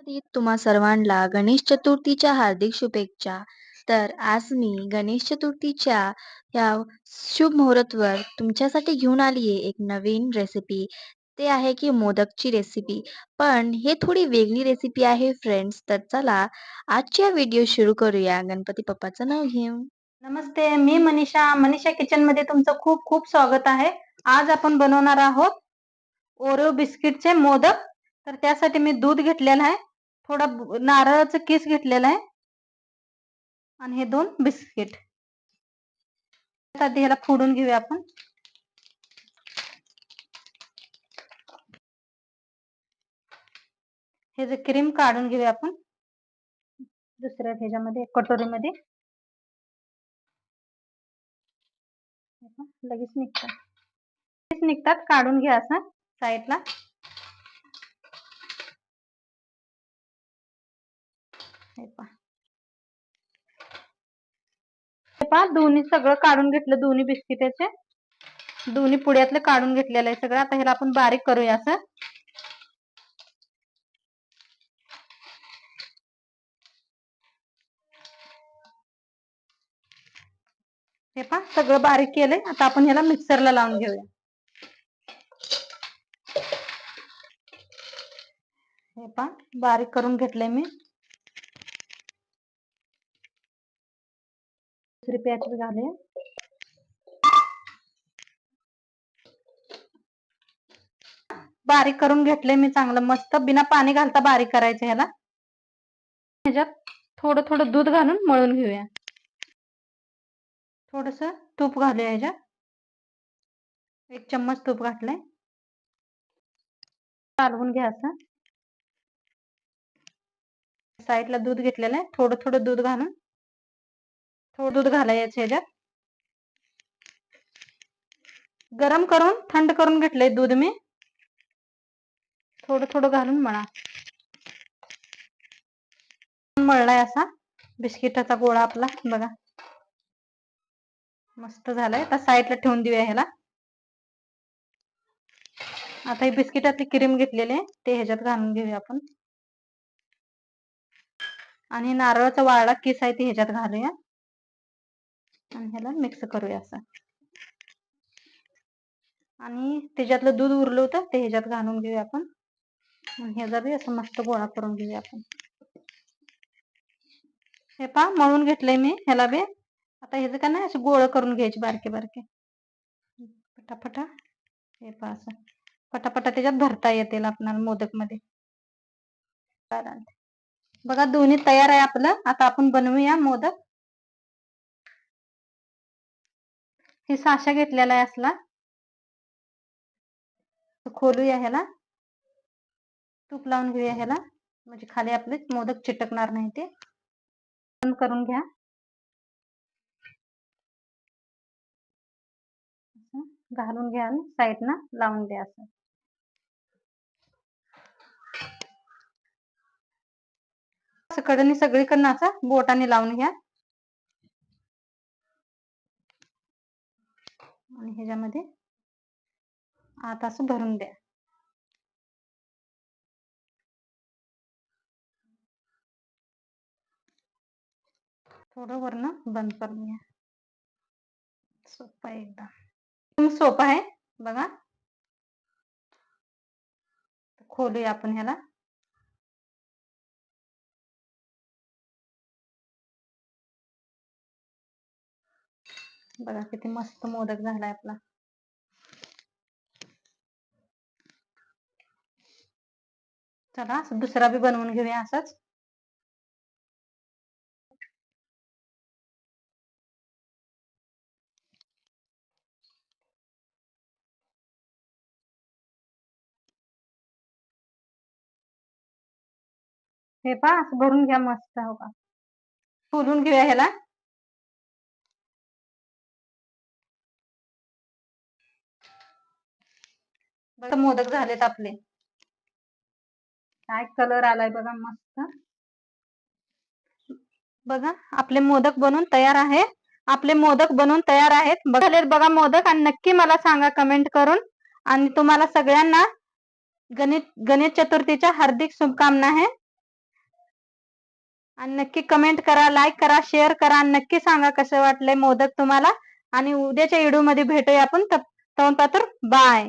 आधी तुम्हा सर्वांना गणेश चतुर्थीच्या हार्दिक शुभेच्छा. तर आज मी गणेश चतुर्थीच्या या शुभ मुहूर्तवर तुमच्यासाठी घेऊन आली आहे एक नवीन रेसिपी ते आहे की मोदकची रेसिपी पण हे थोडी वेगळी रेसिपी आहे फ्रेंड्स तर चला आजच्या व्हिडिओ सुरू करूया. गणपती पप्पाचं नाव घेऊन. नमस्ते मी मनीषा. मनीषा किचनमध्ये तुमचं खूप खूप स्वागत आहे. आज आपण बनवणार आहोत ओरिओ बिस्किटचे मोदक. तर त्यासाठी मी दूध घेतलेलं आहे. थोडा नारळाचं केस घेतलेला आहे. आणि हे दोन बिस्किट. आधी ह्याला फोडून घेऊया आपण. हे जे क्रीम काढून घेऊया आपण. दुसऱ्या ह्याच्यामध्ये कटोरीमध्ये. लगेच निघतात लगेच निघतात काढून घ्या असं साईडला हे पहा हे पहा दोन्ही सगळं काढून घेतलं दोन्ही बिस्किटाचे दोन्ही पुड्यातलं काढून घेतलेलं आहे सगळं. आता ह्याला आपण बारीक करूया असं. हे पहा सगळं बारीक केलंय. आता आपण ह्याला मिक्सरला लावून घेऊया. हे पहा बारीक करून घेतलंय मी. दुसरी पॅच घालूया बारीक करून घेतलंय मी चांगलं. मस्त बिना पाणी घालता बारीक करायचं ह्याला. ह्याच्यात थोडं थोडं दूध घालून मळून घेऊया. थोडस तूप घालूया ह्याच्यात. एक चम्मच तूप घातलंय. चालवून घ्या साईडला दूध घेतलेलं आहे. थोडं थोडं दूध घालून. थोडं दूध घालायचं ह्याच्यात. गरम करून थंड करून घेतलंय दूध मी. थोडं थोडं घालून मळा. मळलाय असा. बिस्किटाचा गोळा आपला बघा. मस्त झालाय. आता साईडला ठेवून देऊया ह्याला. आता ही बिस्किटातली क्रीम घेतलेली आहे. ते ह्याच्यात घालून घेऊया आपण. आणि नारळाचा वाळला किस आहे ते ह्याच्यात घालूया. आणि ह्याला मिक्स करूया असं. आणि त्याच्यातलं दूध उरलं होतं ते ह्याच्यात घालून घेऊया आपण. आणि ह्याचा बी असं मस्त गोळा करून घेऊया आपण. हे पा मळून घेतलंय मी ह्याला बी. आता ह्याचं काय नाही असं गोळ करून घ्यायचे बारके बारके. पटापटा. हे पा असं. पटापटा त्याच्यात भरता येतील आपल्याला मोदकमध्ये बघा दोन्ही तयार आहे आपलं. आता आपण बनवूया मोदक. हे साशा घेतलेला आहे असला. खोलूया ह्याला तूप लावून घेऊया ह्याला. म्हणजे खाली आपले मोदक चिटकणार नाही ते. बंद करून घ्या. घालून घ्या आणि साईडना लावून द्या असं. असं कडनी सगळीकडनं असं बोटाने लावून घ्या. आणि ह्याच्यामध्ये आत असं भरून द्या. थोडं वरनं बंद करून घ्या. सोपा आहे एकदम सोपं आहे बघा. खोलूया आपण ह्याला. बघा किती मस्त मोदक झालाय आपला. चला दुसरा बी बनवून घेऊया असंच. हे पा भरून घ्या मस्त हो का. फुलून घेऊया ह्याला. बघा मोदक झालेत आपले. काय कलर आलाय बघा मस्त. बघा आपले मोदक बनून तयार आहे. आपले मोदक बनून तयार आहेत. झालेत बघा मोदक आणि नक्की मला सांगा कमेंट करून. आणि तुम्हाला सगळ्यांना गणेश गणेश चतुर्थीच्या हार्दिक शुभकामना आहे. आणि नक्की कमेंट करा लाईक करा शेअर करा. आणि नक्की सांगा कसं वाटलंय मोदक तुम्हाला. आणि उद्याच्या व्हिडिओमध्ये भेटूया आपण. तोपर्यंत बाय